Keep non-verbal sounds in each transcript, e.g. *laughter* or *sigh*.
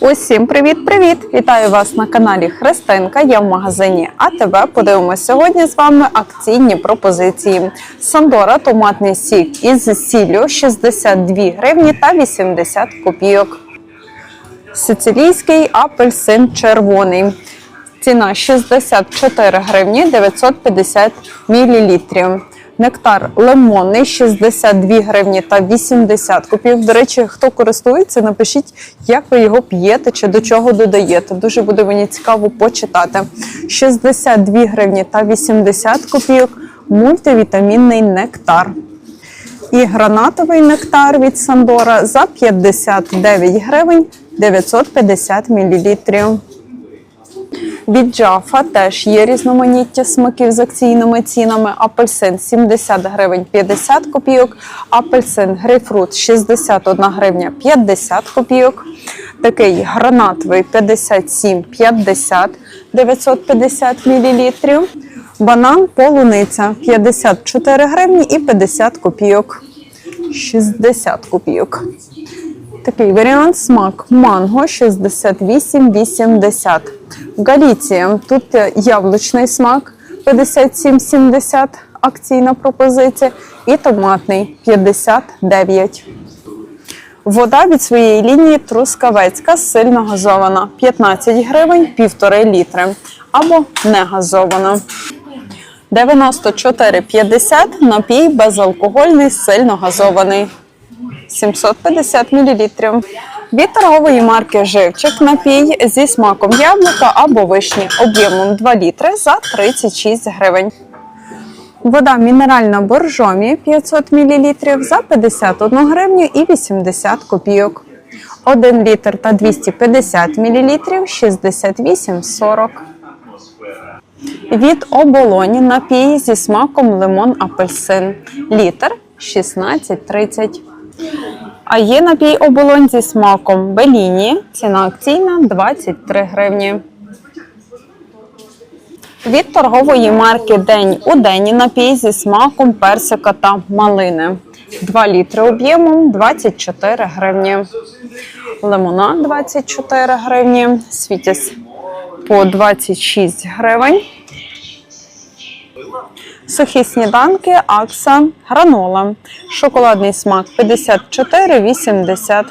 Усім привіт-привіт! Вітаю вас на каналі Христинка. Я в магазині АТБ. Подивимося сьогодні з вами акційні пропозиції. Сандора томатний сік із сіллю 62 гривні та 80 копійок. Сицилійський апельсин червоний. Ціна 64 гривні 950 мл. Нектар лимонний 62 гривні та 80 копійок. До речі, хто користується, напишіть, як ви його п'єте чи до чого додаєте. Дуже буде мені цікаво почитати. 62 гривні та 80 копійок. Мультивітамінний нектар. І гранатовий нектар від Сандора за 59 гривень 950 мл. Від Джафа теж є різноманіття смаків з акційними цінами. Апельсин 70 гривень 50 копійок, апельсин грейпфрут 61 гривня 50 копійок. Такий гранатовий 57,50 950 мл. Банан полуниця 54 гривні і 50 копійок. 60 копійок. Такий варіант смак манго 68,80. Галіція. Тут яблучний смак 57,70 акційна пропозиція. І томатний 59. Вода від своєї лінії трускавецька сильно газована 15 гривень 1,5 літри або не газована. 94,50 напій безалкогольний сильно газований. 750 мл. Від торгової марки Живчик напій зі смаком яблука або вишні об'ємом 2 літри за 36 гривень. Вода мінеральна боржомі 500 мл за 51 гривню і 80 копійок. 1 літр та 250 мл 68,40. Від оболоні напій зі смаком лимон апельсин. Літр 16,30. А є напій оболонь зі смаком Беліні. Ціна акційна 23 гривні. Від торгової марки День у день напій зі смаком персика та малини. 2 літри об'ємом 24 гривні. Лимонад 24 гривні. Світіс по 26 гривень. Сухі сніданки, акса, гранола. Шоколадний смак 54,80.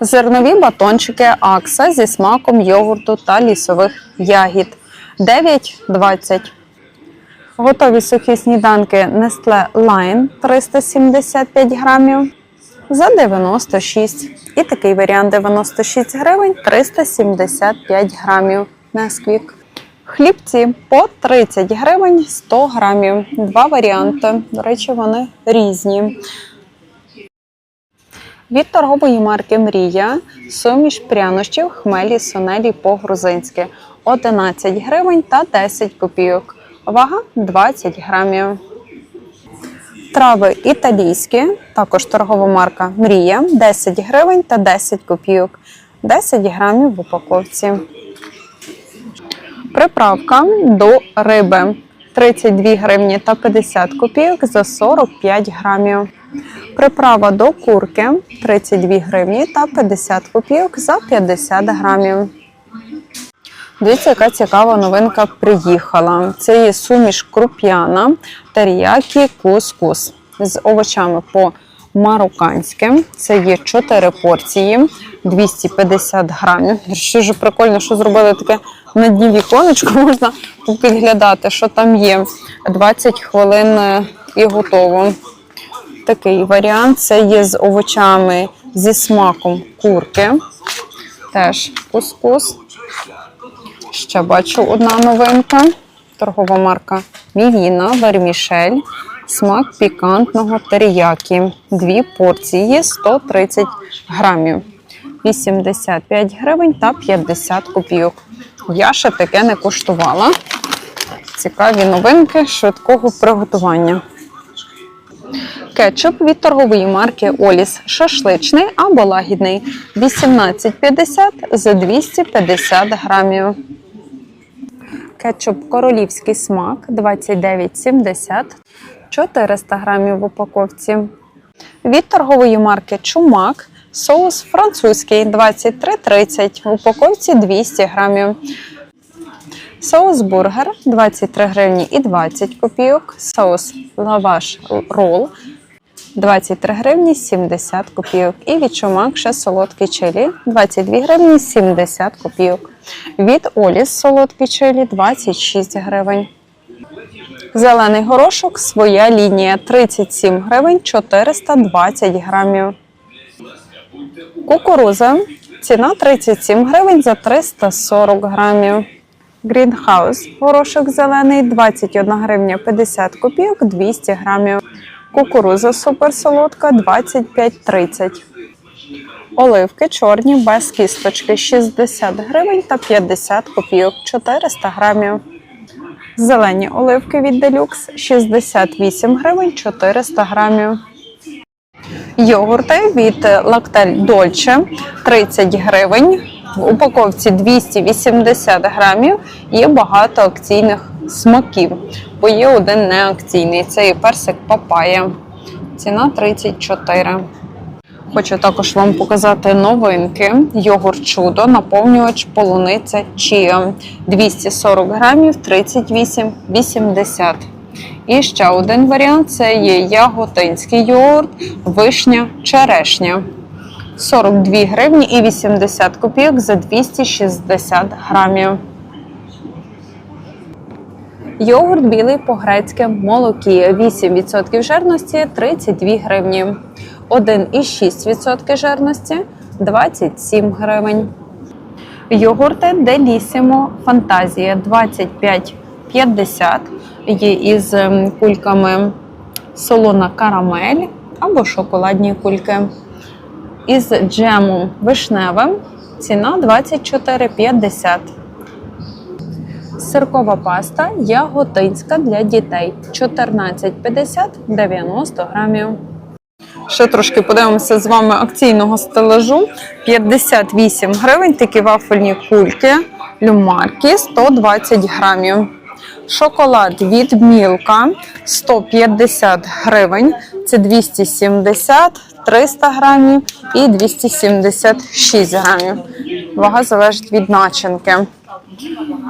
Зернові батончики акса зі смаком йогурту та лісових ягід 9,20. Готові сухі сніданки Nestle Line 375 грамів за 96. І такий варіант 96 гривень 375 грамів. Несквік. Хлібці по 30 гривень 100 грамів. Два варіанти. До речі, вони різні. Від торгової марки Мрія суміш прянощів хмелі сонелі по-грузинськи 11 гривень та 10 копійок. Вага 20 грамів. Трави італійські, також торгова марка Мрія 10 гривень та 10 копійок. 10 грамів в упаковці. Приправка до риби 32 гривні та 50 копійок за 45 грамів. Приправа до курки 32 гривні та 50 копійок за 50 грамів. Дивіться, яка цікава новинка приїхала. Це є суміш круп'яна, теріякі, кускус з овочами по марокканськи. Це є 4 порції, 250 грамів. Що ж прикольно, що зробили таке на дні віконечко, *laughs* можна підглядати, що там є. 20 хвилин е, і готово. Такий варіант. Це є з овочами зі смаком курки. Теж кускус. Ще бачу одна новинка. Торгова марка Мівіна, вермішель. Смак пікантного теріякі. Дві порції 130 грамів. 85 гривень та 50 копійок. Я ще таке не коштувала. Цікаві новинки швидкого приготування. Кетчуп від торгової марки Оліс шашличний або лагідний 18,50 за 250 грамів. Кетчуп королівський смак 29,70 400 грамів в упаковці. Від торгової марки Чумак Соус французький 23,30 в упаковці 200 грамів. Соус бургер 23 гривні і 20 копійок. Соус лаваш рол 23 гривні 70 копійок. І від чумак ще солодкий чилі 22 гривні 70 копійок. Від Оліс солодкий чилі 26 гривень. Зелений горошок своя лінія 37 гривень 420 грамів. Кукуруза ціна 37 гривень за 340 грамів. Грінхаус горошок зелений 21 гривня 50 копійок 200 грамів. Кукуруза суперсолодка 25,30. Оливки чорні без кісточки 60 гривень та 50 копійок 400 грамів. Зелені оливки від Делюкс 68 гривень 400 грамів. Йогурти від Лактель Дольче 30 гривень. В упаковці 280 грамів. Є багато акційних смаків, бо є один неакційний. Це і персик папая. Ціна 34. Хочу також вам показати новинки. Йогурт чудо, наповнювач полуниця чія 240 грамів 38,80. І ще один варіант це є яготинський йогурт, вишня, черешня. 42 гривні і 80 копійок за 260 грамів. Йогурт білий по-грецьки молокі 8% жирності 32 гривні. 1,6% жирності 27 гривень. Йогурти Делісімо Фантазія 25,50 є із ем, кульками солона карамель або шоколадні кульки. Із джемом вишневим ціна 24,50. Сиркова паста яготинська для дітей 14,50 90 грамів. Ще трошки подивимося з вами акційного стелажу. 58 гривень, такі вафельні кульки, люмарки 120 грамів. Шоколад від Мілка 150 гривень. Це 270, 300 грамів і 276 грамів. Вага залежить від начинки.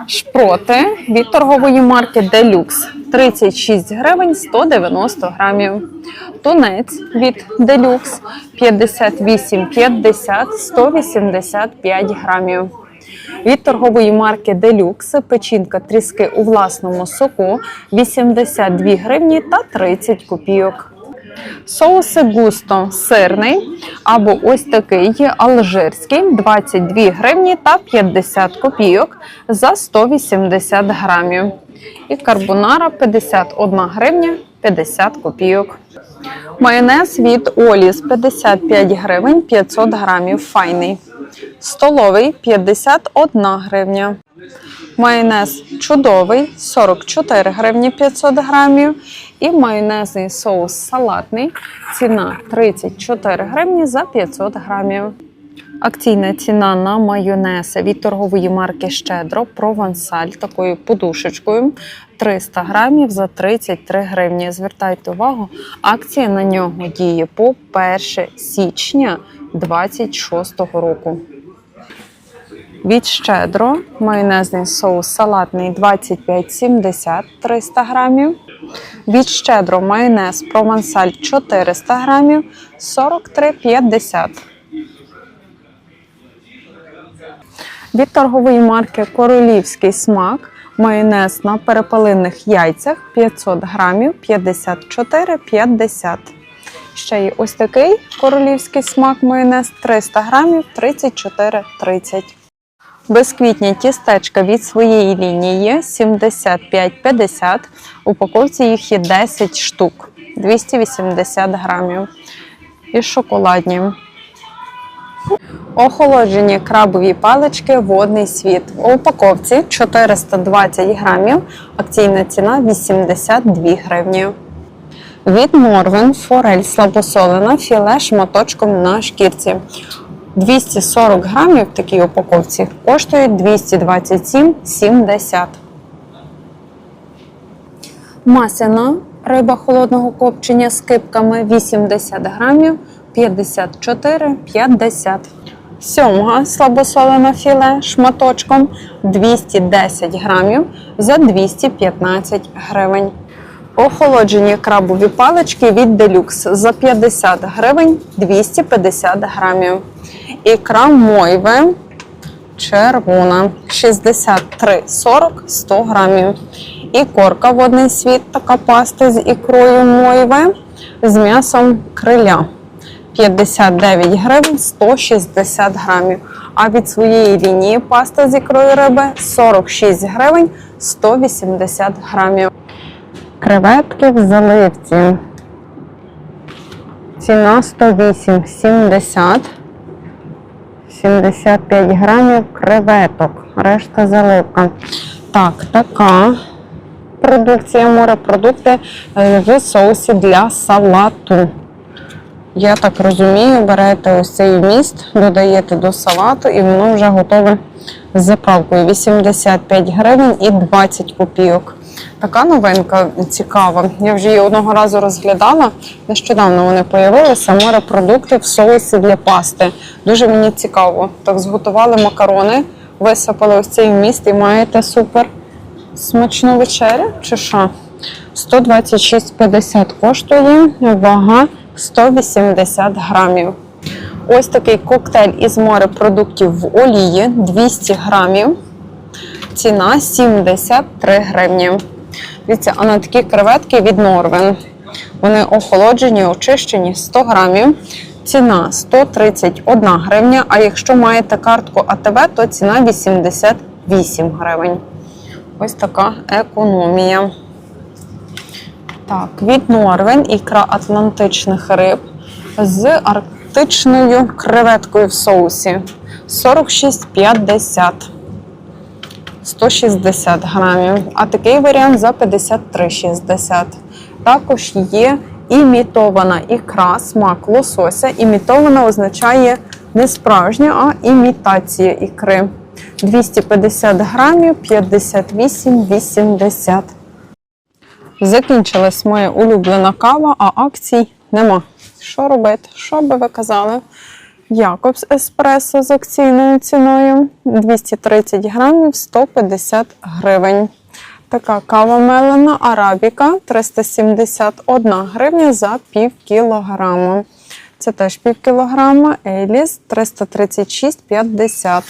Шпроти від торгової марки Deluxe 36 гривень 190 грамів. Тунець від Deluxe 58,50 185 грамів. Від торгової марки Deluxe печінка тріски у власному соку 82 гривні та 30 копійок. Соуси густо сирний або ось такий алжирський 22 гривні та 50 копійок за 180 грамів. І карбонара 51 гривня 50 копійок. Майонез від Оліс 55 гривень 500 грамів файний. Столовий 51 гривня. Майонез чудовий 44 гривні 500 грамів. І майонезний соус салатний. Ціна 34 гривні за 500 грамів. Акційна ціна на майонез від торгової марки Щедро Провансаль такою подушечкою 300 грамів за 33 гривні. Звертайте увагу, акція на нього діє по 1 січня 2026 року. Від щедро майонезний соус салатний 25,70 300 грамів. Від щедро майонез провансаль 400 грамів 43,50. Від торгової марки Королівський смак майонез на перепелиних яйцях 500 грамів 54,50. Ще є ось такий королівський смак майонез 300 грамів 34,30. Безквітні тістечка від своєї лінії 75,50. У упаковці їх є 10 штук 280 грамів. І шоколадні. Охолоджені крабові палички водний світ. У упаковці 420 грамів. Акційна ціна 82 гривні. Від Морвен форель слабосолена філе шматочком на шкірці. 240 грамів в такій упаковці коштує 227,70. Масляна риба холодного копчення з кипками 80 грамів 54,50. Сьомга слабосолена філе шматочком 210 грамів за 215 гривень. Охолоджені крабові палички від Deluxe за 50 гривень 250 грамів. Ікра мойве червона 63,40 100 грамів. І корка водний світ, така паста з ікрою мойве з м'ясом криля. 59 гривень 160 грамів. А від своєї лінії паста з ікрою риби 46 гривень 180 грамів. Креветки в заливці. Ціна 108,70. 75 грамів креветок. Решта заливка. Так, така продукція морепродукти е, в соусі для салату. Я так розумію, берете ось цей міст, додаєте до салату і воно вже готове з заправкою. 85 гривень і 20 копійок. Така новинка цікава. Я вже її одного разу розглядала. Нещодавно вони появилися. Морепродукти в соусі для пасти. Дуже мені цікаво. Так зготували макарони, висипали ось цей вміст і маєте супер смачну вечерю чи що? 126,50 коштує, вага 180 грамів. Ось такий коктейль із морепродуктів в олії 200 грамів. Ціна 73 гривні. Дивіться, а на такі креветки від Норвен. Вони охолоджені, очищені 100 грамів. Ціна 131 гривня. А якщо маєте картку АТБ, то ціна 88 гривень. Ось така економія. Так, від Норвен ікра атлантичних риб з арктичною креветкою в соусі 46,50. 160 грамів. А такий варіант за 53,60. Також є імітована ікра, смак лосося. Імітована означає не справжня, а імітація ікри. 250 грамів 58,80. Закінчилась моя улюблена кава, а акцій нема. Що робити? Що би ви казали? Якобс еспресо з акційною ціною 230 грамів 150 гривень. Така кава мелена арабіка 371 гривня за пів кілограма. Це теж пів кілограма. Еліс 336,50.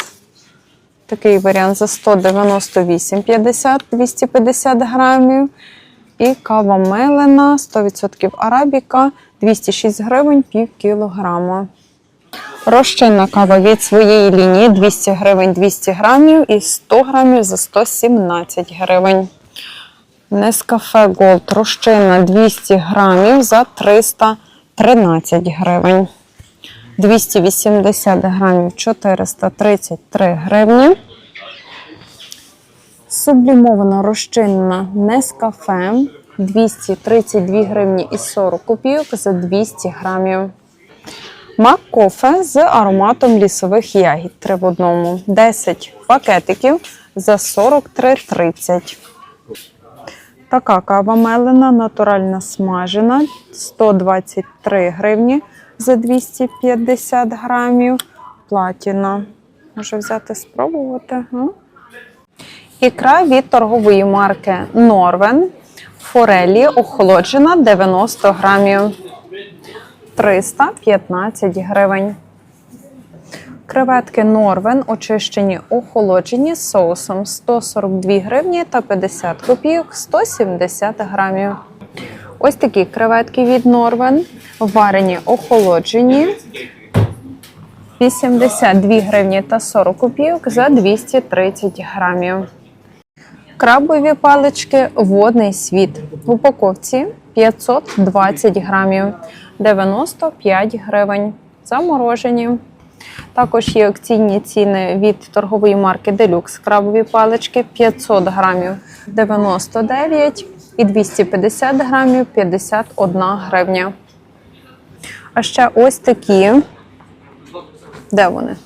Такий варіант за 198,50 250 грамів. І кава мелена 100% арабіка 206 гривень пів кілограма. Розчинна кава від своєї лінії 200 гривень 200 грамів і 100 грамів за 117 гривень. Нескафе Gold розчинна 200 грамів за 313 гривень. 280 грамів 433 гривні. Сублімована розчинна Нескафе 232 гривні і 40 копійок за 200 грамів. Мак кофе з ароматом лісових ягід 3 в одному. 10 пакетиків за 43,30. Така кава мелена, натуральна смажена 123 гривні за 250 грамів. Платіна. Може взяти спробувати? Ікра від торгової марки Норвен. Форелі охолоджена 90 грамів. 315 гривень. Креветки Норвен очищені охолоджені соусом 142 гривні та 50 копійок 170 грамів. Ось такі креветки від Норвен. Варені охолоджені 82 гривні та 40 копійок за 230 грамів. Крабові палички водний світ. В упаковці 520 грамів, 95 гривень. Заморожені. Також є акційні ціни від торгової марки Deluxe крабові палички 500 грамів 99 і 250 грамів 51 гривня. А ще ось такі. Де вони?